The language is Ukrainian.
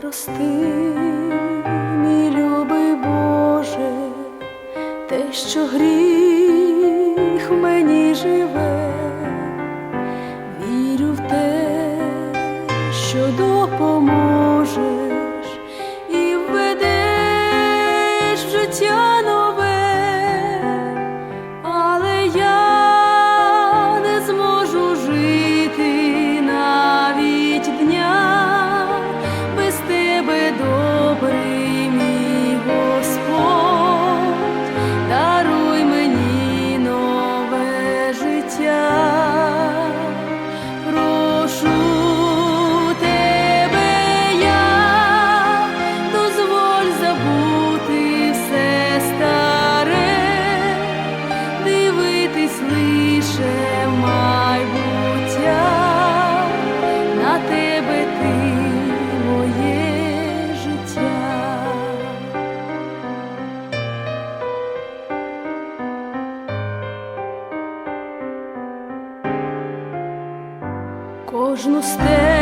прости, мій любий Боже, те, що гріх мені живе. наше майбуття, на тебе ти моє життя, кожну стежку